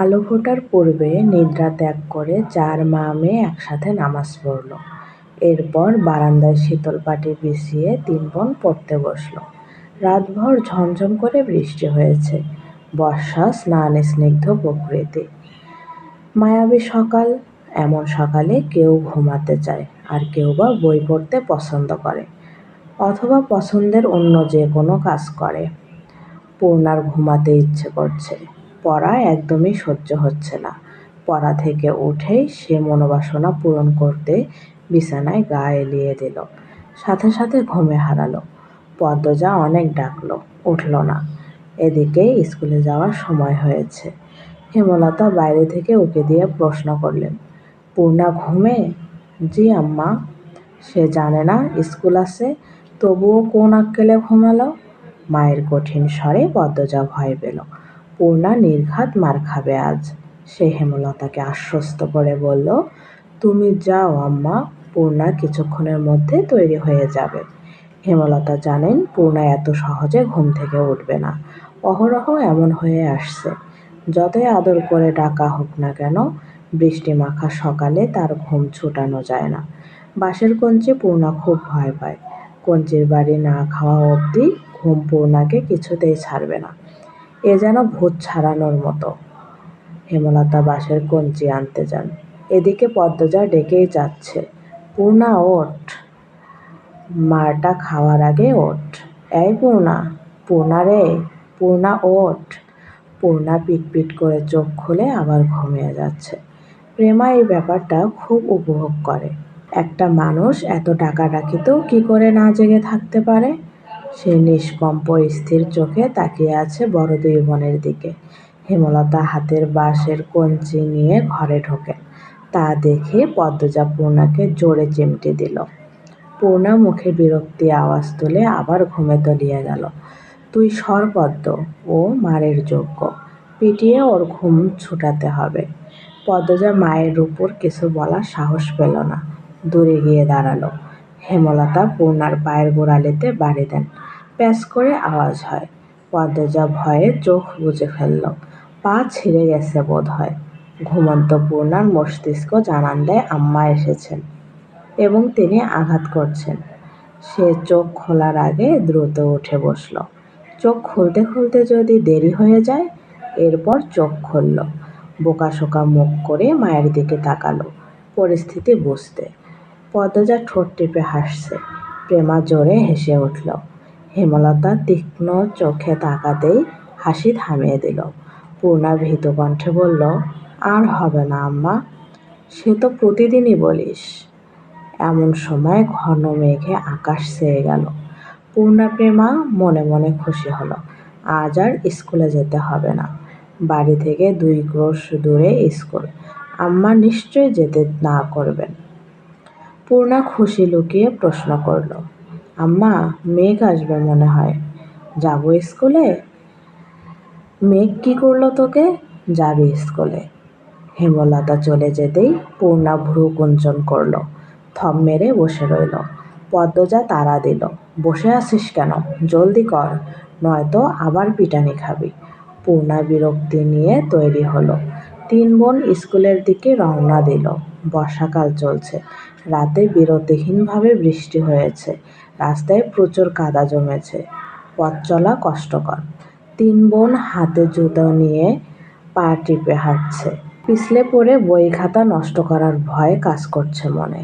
আলো ফোটার পূর্বে নিদ্রা ত্যাগ করে চার মা মেয়ে একসাথে নামাজ পড়ল। এরপর বারান্দায় শীতল পাটি বিছিয়ে তিন বোন পড়তে বসল। রাতভর ঝমঝম করে বৃষ্টি হয়েছে। বর্ষা, স্নান, স্নিগ্ধ প্রকৃতি। মায়াবী সকাল, এমন সকালে কেউ ঘুমাতে চায়, আর কেউ বা বই পড়তে পছন্দ করে, অথবা পছন্দের অন্য যে কোনো কাজ করে। পূর্ণার ঘুমাতে ইচ্ছে করছে। পড়া একদমই সহ্য হচ্ছে না। পড়া থেকে উঠেই সে মনোবাসনা পূরণ করতে বিছানায় গা এলিয়ে দিল। সাথে সাথে ঘুমে হারালো। পদ্মজা অনেক ডাকলো, উঠল না। এদিকে স্কুলে যাওয়ার সময় হয়েছে। হেমলতা বাইরে থেকে উকে দিয়ে প্রশ্ন করলেন, পূর্ণা ঘুমে? জি আম্মা। সে জানে না, স্কুল আছে, তবুও কোন আক্কেলে ঘুমালো? মায়ের কঠিন স্বরে পদ্মজা ভয় পেল। পূর্ণা নির্ঘাত মার খাবে আজ। সে হেমলতাকে আশ্বস্ত করে বলল, তুমি যাও আম্মা, পূর্ণা কিছুক্ষণের মধ্যে তৈরি হয়ে যাবে। হেমলতা জানেন পূর্ণা এত সহজে ঘুম থেকে উঠবে না। অহরহ এমন হয়ে আসছে। যতই আদর করে ডাকা হোক না কেন, বৃষ্টি মাখা সকালে তার ঘুম ছুটানো যায় না। বাঁশের কঞ্চি পূর্ণা খুব ভয় পায়। কঞ্চির বাড়ি না খাওয়া অবধি ঘুম পূর্ণাকে কিছুতেই ছাড়বে না। এ যেন ভূত ছাড়ানোর মতো। হেমলতা বাঁশের কঞ্চি আনতে যান। এদিকে পদ্মজা ডেকেই যাচ্ছে। পূর্ণা, ওঠ। মারটা খাওয়ার আগে ওঠ। এই পূর্ণা পূর্ণা রে, পূর্ণা, ওঠ। পূর্ণা পিটপিট করে চোখ খুলে আবার ঘুমিয়ে যাচ্ছে। প্রেমা এই ব্যাপারটা খুব উপভোগ করে। একটা মানুষ এত টাকা ডাকাডাকিতেও কি করে না জেগে থাকতে পারে? সে নিষ্কম্প স্থির চোখে তাকিয়ে আছে বড় দুই বোনের দিকে। হেমলতা হাতের বাঁশের কঞ্চি নিয়ে ঘরে ঢোকে। তা দেখে পদ্মজা পূর্ণাকে জোরে চিমটি দিল। পূর্ণা মুখে বিরক্তি আওয়াজ তুলে আবার ঘুমে তলিয়ে গেল। তুই সরপদ্ম ও মারের যোগ্য। পিটিয়ে ওর ঘুম ছুটাতে হবে। পদ্মজা মায়ের উপর কিছু বলার সাহস পেল না। দূরে গিয়ে দাঁড়াল। হেমলতা পূর্ণার পায়ের গোড়ালিতে বাড়ি দেন। প্যাস করে আওয়াজ হয়। পদ্মজা ভয়ে চোখ বুঝে ফেলল। পা ছিঁড়ে গেছে বোধ হয়। ঘুমন্ত পূর্ণার মস্তিষ্ক জানান দেয় আম্মা এসেছেন এবং তিনি আঘাত করছেন। সে চোখ খোলার আগে দ্রুত উঠে বসল। চোখ খুলতে খুলতে যদি দেরি হয়ে যায়, এরপর চোখ খুলল। বোকাশোকা মুখ করে মায়ের দিকে তাকালো। পরিস্থিতি বুঝতে পদ্মজা ঠোঁট টিপে হাসছে। প্রেমা জোরে হেসে উঠল। হেমলতা তীক্ষ্ণ চোখে তাকাতেই হাসি থামিয়ে দিল। পূর্ণা ভীত কণ্ঠে বলল, আর হবে না, আম্মা। সে তো প্রতিদিনই বলিস। এমন সময় ঘন মেঘে আকাশ ছেয়ে গেল। পূর্ণা, প্রেমা মনে মনে খুশি হলো। আজ আর স্কুলে যেতে হবে না। বাড়ি থেকে দুই ক্রোশ দূরে স্কুল। আম্মা নিশ্চয়ই যেতে না করবেন। পূর্ণা খুশি লুকিয়ে প্রশ্ন করল, আম্মা, মেঘ আসবে মনে হয়। যাব স্কুলে? মেঘ কি করল তোকে? যাবি স্কুলে। হেমলতা চলে যেতেই পূর্ণা ভ্রু কুঞ্চন করল, থম মেরে বসে রইল। পদ্মজা তারা দিল, বসে আছিস কেন? জলদি কর, নয়তো আবার পিটানি খাবি। পূর্ণা বিরক্তি নিয়ে তৈরি হলো, তিন বোন স্কুলের দিকে রওনা দিল। বর্ষাকাল চলছে। রাতে বিরতিহীনভাবে বৃষ্টি হয়েছে। রাস্তায় প্রচুর কাদা জমেছে। পথ চলা কষ্টকর। তিন বোন হাতে জুতো নিয়ে পা টিপে হাঁটছে। পিছলে পড়ে বই খাতা নষ্ট করার ভয় কাজ করছে মনে।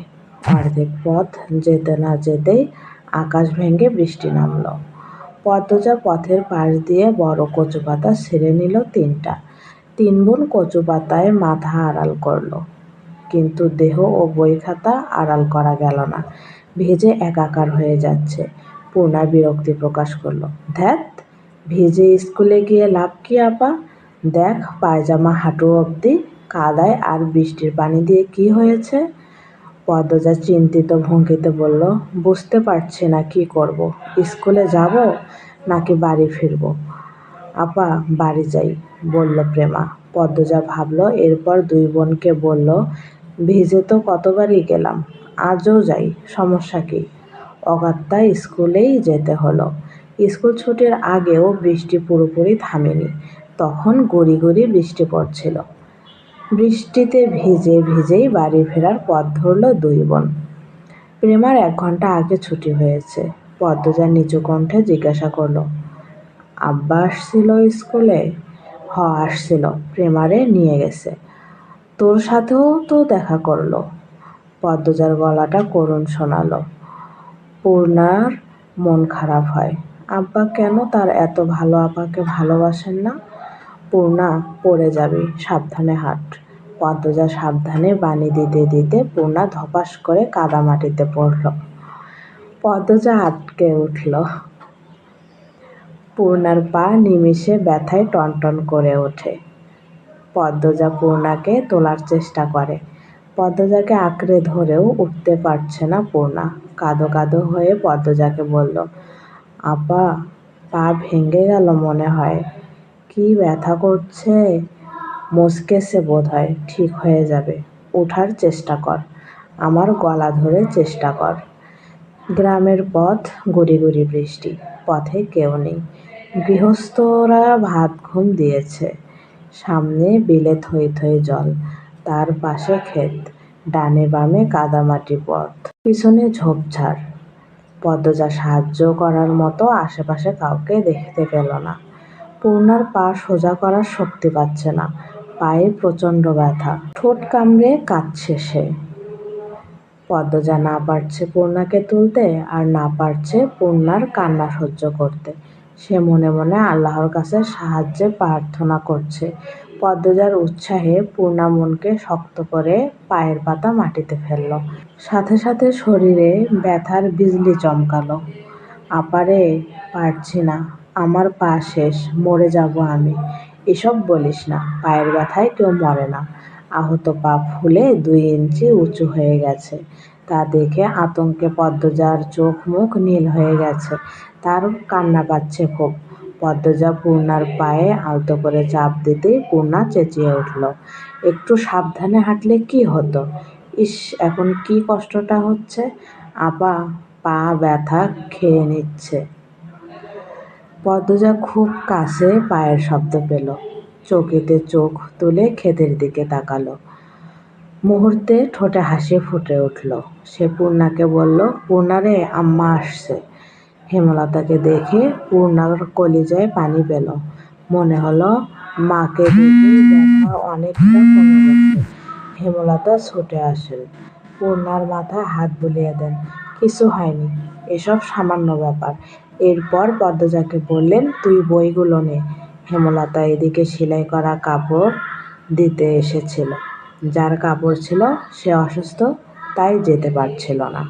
অর্ধেক পথ যেতে না যেতেই আকাশ ভেঙে বৃষ্টি নামল। পদ্মজা পথের পাশ দিয়ে বড় কচু পাতা ছিঁড়ে নিল তিনটা। তিন বোন কচু পাতায় মাথা আড়াল করল। কিন্তু দেহ ও বই খাতা আড়াল করা গেল না। ভিজে একাকার হয়ে যাচ্ছে। পূর্ণা বিরক্তি প্রকাশ করল ধ্যাত ভিজে স্কুলে গিয়ে লাভ কি আপা? দেখ, পায়জামা হাঁটু অবধি, কাদায় আর বৃষ্টির পানি দিয়ে কি হয়েছে? পদ্মজা চিন্তিত ভঙ্গিতে বলল, বুঝতে পারছি না কি করব। স্কুলে যাব নাকি বাড়ি ফিরব? আপা, বাড়ি যাই, বলল প্রেমা। পদ্মজা ভাবল, এরপর দুই বোনকে বলল ভিজে তো কতবারই গেলাম, আজও যাই, সমস্যা কী? অগাত্তা স্কুলেই যেতে হলো। স্কুল ছুটির আগেও বৃষ্টি পুরোপুরি থামেনি, তখন গড়ি গুড়ি বৃষ্টি পড়ছিল। বৃষ্টিতে ভিজে ভিজেই বাড়ি ফেরার পথ ধরল দুই বোন। প্রেমার এক ঘণ্টা আগে ছুটি হয়েছে, পদ্মজা নিচু কণ্ঠে জিজ্ঞাসা করল, আব্বা আসছিল স্কুলে? হ, আসছিল, প্রেমারে নিয়ে গেছে। তোর সাথেও তো দেখা করল। পদ্মজার গলাটা করুণ শোনালো। পূর্ণার মন খারাপ হয়। আব্বা কেন তার এত ভালো আপাকে ভালোবাসেন না? পূর্ণা পড়ে যাবে, সাবধানে হাট। পদ্মজা সাবধানে বাণী দিতে দিতে পূর্ণা ধপাস করে কাদা মাটিতে পড়ল। পদ্মজা আটকে উঠল। পূর্ণার পা নিমিষে ব্যথায় টনটন করে ওঠে। পদ্মজা পূর্ণাকে তোলার চেষ্টা করে। পদ্মজাকে আঁকড়ে ধরেও উঠতে পারছে না পূর্ণা। কাঁদো কাঁদো হয়ে পদ্মজাকে বলল, আপা, পা ভেঙে গেল মনে হয়। কি ব্যথা করছে? মুচকেছে বোধ হয় ঠিক হয়ে যাবে। ওঠার চেষ্টা কর। আমার গলা ধরে চেষ্টা কর। গ্রামের পথ গুড়ি গুড়ি বৃষ্টি। পথে কেউ নেই। গৃহস্থরা ভাত ঘুম দিয়েছে। সামনে বিলে থই থই জল তার পাশে ক্ষেত, ডানে বামে কাদামাটি পথ, পিছনে ঝোপঝাড়। পদ্মজা সাহায্য করার মতো আশেপাশে কাউকে দেখতে পেল না। পূর্ণার পা সোজা করার শক্তি পাচ্ছে না, পায়ে প্রচণ্ড ব্যথা। ঠোঁট কামড়ে কাঁদছে সে। পদ্মজা না পারছে পূর্ণাকে তুলতে, আর না পারছে পূর্ণার কান্না সহ্য করতে। সে মনে মনে আল্লাহর কাছে সাহায্যে প্রার্থনা করছে। পদ্মজার উৎসাহে পূর্ণা মনকে শক্ত করে পায়ের পাতা মাটিতে ফেলল। সাথে সাথে শরীরে ব্যথার বিজলি চমকালো। আপারে, পারছি না, আমার পা শেষ, মরে যাব আমি। এসব বলিস না, পায়ের ব্যথায় কেউ মরে না। আহত পা ফুলে দুই ইঞ্চি উঁচু হয়ে গেছে। তা দেখে আতঙ্কে পদ্মজার চোখ মুখ নীল হয়ে গেছে। তার কান্না পাচ্ছে খুব। পদ্মজা পূর্ণার পায়ে আলতো করে চাপ দিতেই পূর্ণা চেঁচিয়ে উঠল। একটু সাবধানে হাঁটলে কি হতো? ইস, এখন কি কষ্টটা হচ্ছে? আপা, পা ব্যথা খেয়ে নিচ্ছে। পদ্মজা খুব কাছে পায়ের শব্দ পেল। চকিতে চোখ তুলে ক্ষেতের দিকে তাকালো। মুহূর্তে ঠোঁটে হাসি ফুটে উঠল। সে পূর্ণাকে বলল পূর্ণারে আম্মা আসছে। হেমলতাকে দেখে পূর্ণার কলিজায় পানি পেল। মনে হলো, মাকে দেখে অনেকটা কমে গেছে। হেমলতা ছুটে আসেন। পূর্ণার মাথায় হাত বুলিয়ে দেন, কিছু হয়নি, এসব সামান্য ব্যাপার। এরপর পদ্মজাকে বললেন, তুই বইগুলো নে। হেমলতা এদিকে সেলাই করা কাপড় দিতে এসেছিল। যার কাপড় ছিল সে অসুস্থ তাই যেতে পারছিল না।